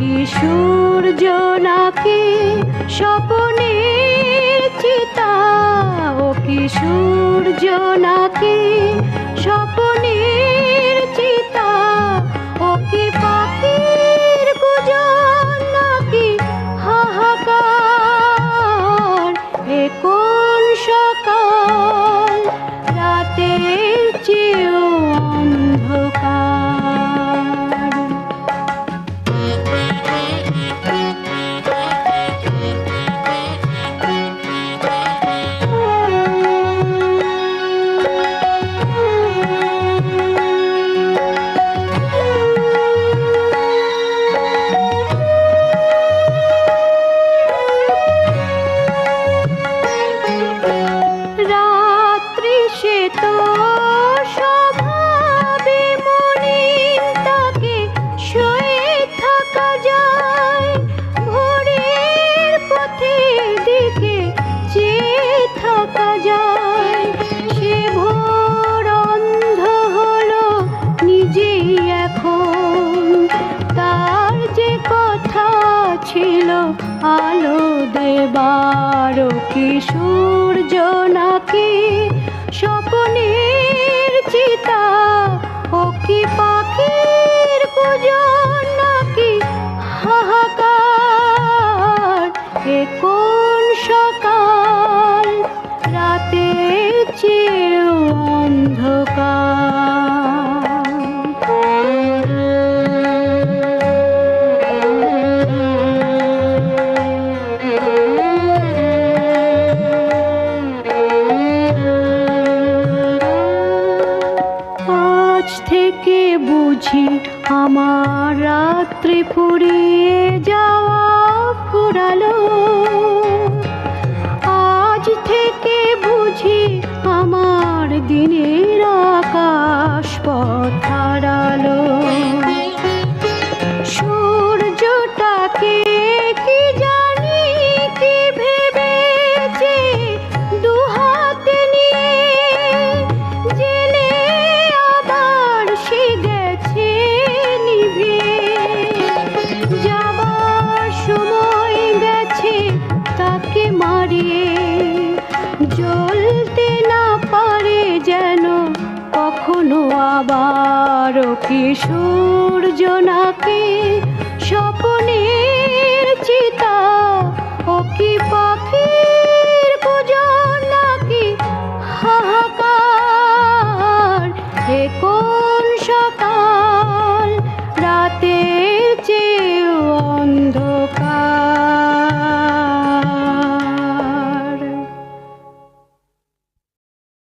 কি সূর্য নাকি চিতা? ও কি সূর্য নাকি স্বপনের ছিল আলো দেবার কি সূর্য নাকি স্বপনের চিতা ও কি পাখির কুজন নাকি হাহাকার? কোন সকাল? রাতে চেয়ে আজ আমার রাত্রি ফুরিয়ে যাওয়া ফুরালো। আজ থেকে বুঝি আমার দিনের আবার কি সূর্য নাকি স্বপনের চিতা? ও কি পাখির কুজন নাকি হাহাকার? এ